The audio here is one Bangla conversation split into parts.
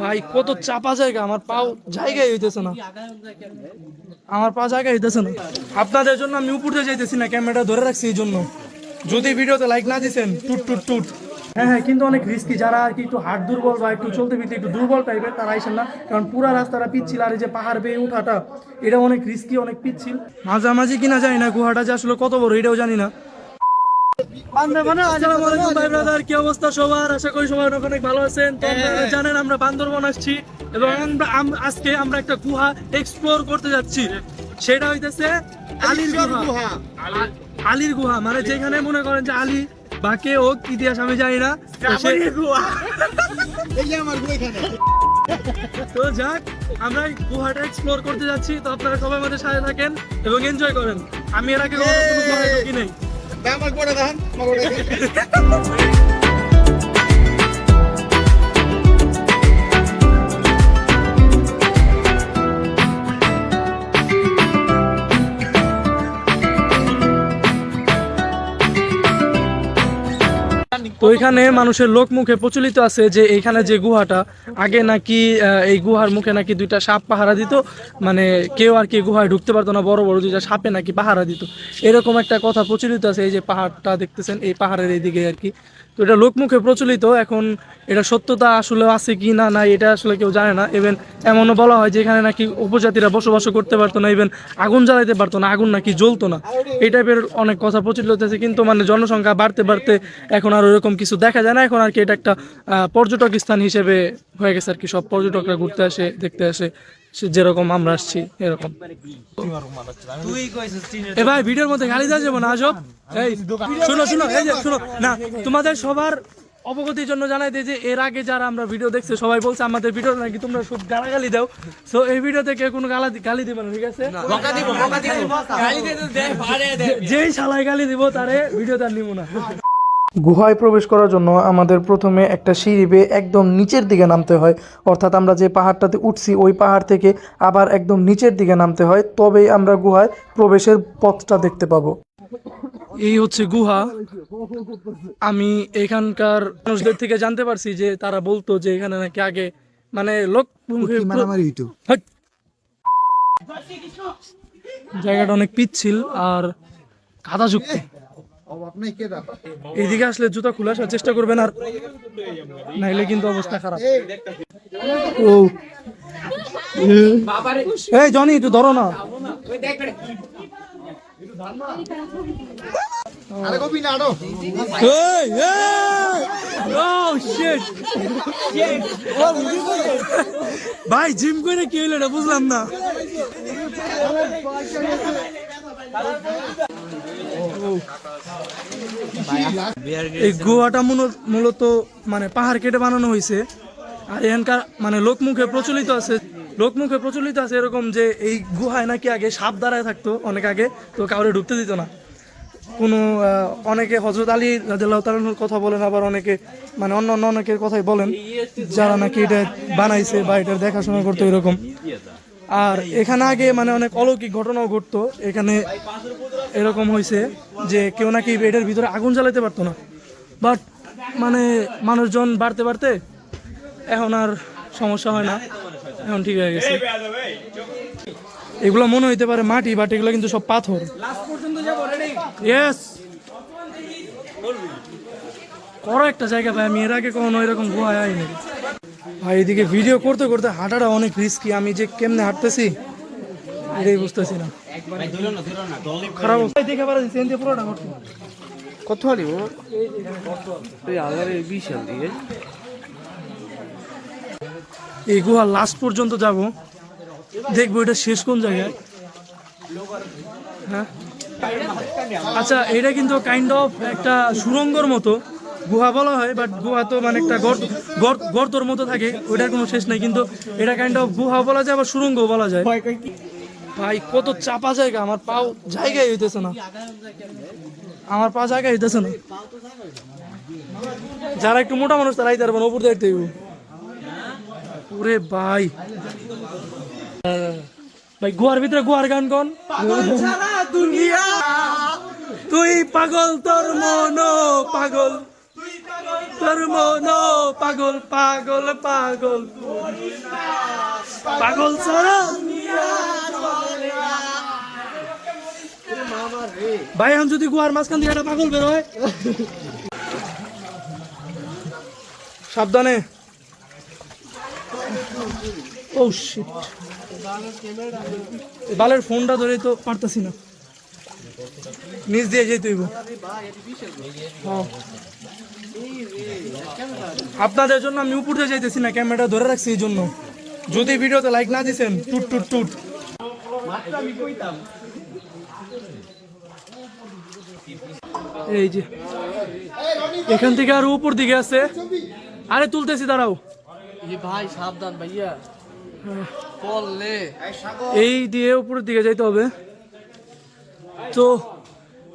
ভাই কত চাপা জায়গা আমার পাও জায়গায় হইতেছে না। আমার পা জায়গায় হইতেছে না। আপনাদের জন্য আমি উপরে যাইতেছি না ক্যামেরাটা ধরে রাখছি এই জন্য। যদি ভিডিওতে লাইক না দিছেন টুট টুট টুট। হ্যাঁ হ্যাঁ কিন্তু অনেক রিস্কি যারা আর কি একটু হাট দুর্বল বা একটু চলতে ফিরতে একটু দুর্বল টাইপের তারা আইসেন না। কারণ পুরা রাস্তাটা পিচ্ছিল আর এই যে পাহাড় বেয়ে উঠাটা এটা অনেক রিস্কি অনেক পিচ্ছিল। মাঝামাঝি কিনা জানি না গুহাটা যে আসলে কত বড় এটাও জানি না। আসসালামু ভাই ব্রাদার কি অবস্থা সবার? আশা করি সবাই অনেক অনেক ভালো আছেন। তো জানেন আমরা বান্দরবন আসছি এবং আমরা আজকে আমরা একটা গুহা এক্সপ্লোর করতে যাচ্ছি। সেটা হইতেছে আলীর গুহা। আলীর গুহা মানে যেখানে মনে করেন যে আলী বা কে হোক ইতিহাস আমি জানি না। তো তো যাক আমরা গুহাটা এক্সপ্লোর করতে যাচ্ছি। তো আপনারা সবাই আমাদের সাথে থাকেন এবং এনজয় করেন। আমি এর আগে কোনো নাই। আমার গোড়া দেখান এখানে মানুষের লোক মুখে প্রচলিত আছে যে এখানে যে গুহাটা, আগে নাকি এই গুহার মুখে নাকি দুইটা সাপ পাহারা দিত মানে কেউ আর কি গুহায় ঢুকতে পারতো না, বড় বড় দুইটা সাপে নাকি পাহারা দিত। এরকম একটা কথা প্রচলিত আছে, এই যে পাহাড়টা দেখতেছেন, এই পাহাড়ের এইদিকে আর কি। তো এটা লোকমুখে প্রচলিত, এখন এটা সত্যতা আসলে আছে কি না না এটা আসলে কেউ জানে না। ইভেন এমনও বলা হয় যে এখানে নাকি উপজাতিরা বসবাস করতে পারতো না ইভেন আগুন জ্বালাইতে পারতো না, আগুন নাকি জ্বলতো না। এই টাইপের অনেক কথা প্রচলিত আছে কিন্তু মানে জনসংখ্যা বাড়তে বাড়তে এখন আর ওরকম কিছু দেখা যায় না। এখন আর কি এটা একটা পর্যটক স্থান হিসেবে হয়ে গেছে আর কি, সব পর্যটকরা ঘুরতে আসে, দেখতে আসে। যেরকম আমরা আসছি এরকম। এ ভাই ভিডিওর মধ্যে গালি দেওয়া যাব না আজব। এই শুনো শুনো এই যে শুনো না তোমাদের সবার অবগতির জন্য জানাই দিই যে এর আগে যারা আমরা ভিডিও দেখছে সবাই বলছে আমাদের ভিডিও নাকি তোমরা সব গালাগালি দাও। সো এই ভিডিও থেকে কোনো গালা গালি দিবে না ঠিক আছে? যেই শালায় গালি দিব তারে ভিডিও তার নিব না। গুহায় প্রবেশ করার জন্য আমাদের প্রথমে একটা সিঁড়ি বেয়ে একদম নিচের দিকে নামতে হয়। অর্থাৎ আমরা যে পাহাড়টাতে উঠছি ওই পাহাড় থেকে আবার একদম নিচের দিকে নামতে হয়। তবেই আমরা গুহায় প্রবেশের পথটা দেখতে পাবো। এই হচ্ছে গুহা। আমি এখানকার মানুষদের থেকে জানতে পারছি যে তারা বলতো যে এখানে নাকি আগে মানে লোক হাট। জায়গাটা অনেক পিচ্ছিল আর এদিকে আসলে জুতা খুলে আসার চেষ্টা করবেন আর নাইলে কিন্তু অবস্থা খারাপ। ও। এই জনি একটু ধরো না। এই, এই! Oh! ভাই জিম করে কি হইল এটা বুঝলাম না। এই গুহাটা মূল- মূলত মানে পাহাড় কেটে বানানো হয়েছে আর এখানকার মানে লোকমুখে প্রচলিত আছে। লোকমুখে প্রচলিত আছে এরকম যে এই গুহায় নাকি আগে সাপ দাঁড়ায় থাকতো অনেক আগে, তো কাউরে ঢুকতে দিত না। কোনো অনেকে হজরত আলী রাদিয়াল্লাহু কথা বলেন, আবার অনেকে মানে অন্য অন্য অনেকের কথাই বলেন, যারা নাকি এটা বানাইছে বা এটার দেখাশোনা করতো এরকম। আর এখানে আগে মানে অনেক অলৌকিক ঘটনাও ঘটতো। এখানে এরকম হয়েছে যে কেউ নাকি বেডের ভিতরে আগুন জ্বালাতে পারতো না। বাট মানে মানুষজন বাড়তে বাড়তে এখন আর সমস্যা হয় না। এখন ঠিক হয়ে গেছে। এগুলো মনে হইতে পারে মাটি, বাট এগুলো কিন্তু সব পাথর। ইয়েস বড় একটা জায়গা ভাই, আমি এর আগে কখনো এরকম গুহায় আইনি। ভাই এদিকে ভিডিও করতে করতে হাঁটাটা অনেক রিস্কি আমি যে কেমনে হাঁটতেছি এটাই বুঝতেছি না খারাপ দেখে পারা পুরোটা করতে কত আলিব এই আগারে বিশাল দিয়ে এই। গুহা লাস্ট পর্যন্ত যাব। দেখব এটা শেষ কোন জায়গায়। হ্যাঁ? আচ্ছা এটা কিন্তু কাইন্ড অফ একটা সুরঙ্গর মতো। গুহা বলা হয় বাট গুহা তো মানে একটা গর্ত গর্ত- গর্তর মতো থাকে ওইটার কোনো শেষ নাই কিন্তু এটা কাইন্ড অফ গুহা বলা যায় আবার সুরঙ্গ বলা যায়। ভাই কত চাপা জায়গা আমার পাও জায়গায় হইতেছে না। আমার পা জায়গায় হইতেছে না। যারা একটু মোটা মানুষ তারাই পারবেন উপর দেখতে ওরে ভাই। ভাই গোয়ার ভিতরে গুহার গান কোন। তুই পাগল তোর মন পাগল। তোর মন পাগল পাগল পাগল। পাগল ভাই, এখন যদি গুয়ার মাঝখান থেকে একটা পাগল বেরোয় সাবধানে। ও বালের ফোনটা ধরে তো পারতাছি না। নিচ দিয়ে যেতে হইব। হ্যাঁ। আপনাদের জন্য আমি উপর যাইতেছি না ক্যামেরাটা ধরে রাখছি এই জন্য। যদি ভিডিওতে লাইক না দিছেন টুট টুট টুট। এই যে এখান থেকে আর উপর দিকে আছে। আরে তুলতেছি দাঁড়াও। ভাই সাবধান ভাইয়া। এই দিয়ে উপরের দিকে যাইতে হবে। তো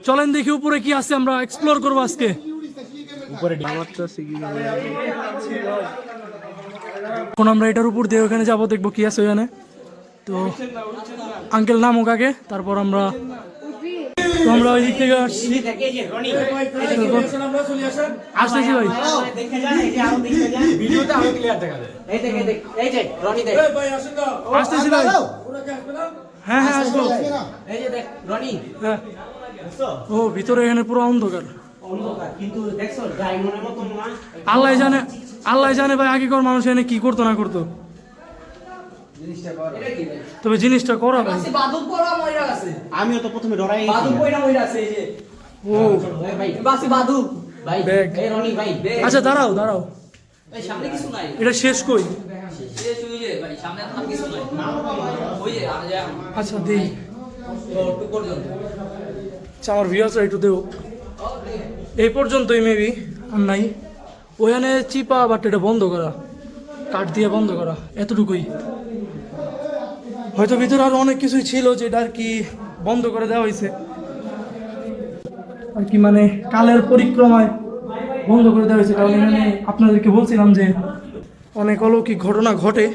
চলেন দেখি উপরে কি আছে আমরা এক্সপ্লোর করব আজকে। এখন আমরা এটার উপর দিয়ে ওখানে যাব দেখব কি আছে ওখানে। তো আঙ্কেল নামুক আগে তারপর আমরা আমরা ওই দিক থেকে আসছি। আসতেছি ভাই। আসতেছি ভাই। হ্যাঁ হ্যাঁ আসব। হ্যাঁ। ও ভিতরে এখানে পুরো অন্ধকার। আল্লাহ জানে আল্লাহ জানে ভাই আগেকার মানুষ এনে কি করতো না করতো। তবে জিনিসটা করা ভাই। আমিও তো প্রথমে ডরাই বাদুক পড়া মইরা আছে এই যে। ও। ভাই বাসি বাদুক। ভাই ব্যাগ এই রনি ভাই ব্যাগ আচ্ছা দাঁড়াও দাঁড়াও। এই সামনে কিছু নাই। এটা শেষ কই? শেষ হয়ে যায় ভাই সামনে আর কিছু নাই। ওই যে আর যা আচ্ছা দেই। আচ্ছা আমার ভিউয়ার্সরা একটু দেও। এই পর্যন্তই মেবি আর নাই। ওখানে চিপা বাট এটা বন্ধ করা। কাঠ দিয়ে বন্ধ করা, এতটুকুই। হয়তো ভিতরে আরও অনেক কিছুই ছিল যেটা আর কি বন্ধ করে দেওয়া হয়েছে। আর কি মানে কালের পরিক্রমায় বন্ধ করে দেওয়া হয়েছে, কারণ এখানে আপনাদেরকে বলছিলাম যে অনেক অলৌকিক ঘটনা ঘটে।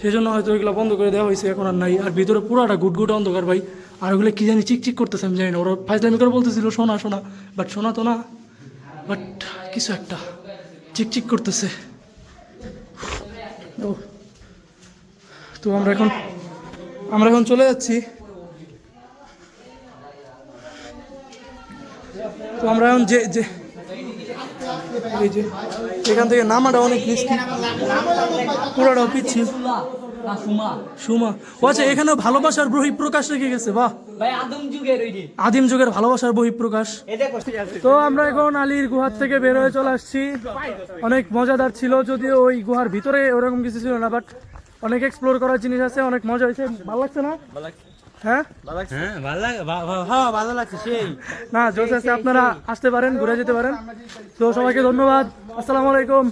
সেজন্য হয়তো ওইগুলো বন্ধ করে দেওয়া হয়েছে, এখন আর নাই। আর ভিতরে পুরাটা গুটগুট অন্ধকার ভাই। আর ওগুলো কি জানি চিকচিক করতেছে, আমি জানি না। ওরা ফাইজলামি করে বলতেছিল, শোনা শোনা। বাট শোনা তো না। বাট কিছু একটা চিকচিক করতেছে। ও। তো আমরা এখন আমরা এখন চলে যাচ্ছি। তো আমরা এখন যে যে এই যে এখান থেকে নামাটা অনেক রিস্কি পুরোটা পিচ্ছিল সুমা। ও আচ্ছা এখানেও ভালোবাসার বহিঃপ্রকাশ রেখে গেছে বাহ। আদিম যুগের ভালোবাসার বহিঃপ্রকাশ। তো আমরা এখন আলীর গুহার থেকে বের হয়ে চলে আসছি। অনেক মজাদার ছিল যদিও ওই গুহার ভিতরে ওরকম কিছু ছিল না বাট অনেক এক্সপ্লোর করার জিনিস আছে অনেক মজা হয়েছে। ভালো লাগছে না? হ্যাঁ? হ্যাঁ হ্যাঁ ভালো লাগছে না জোস আছে আপনারা আসতে পারেন ঘুরে যেতে পারেন। তো সবাইকে ধন্যবাদ। আসসালামু আলাইকুম।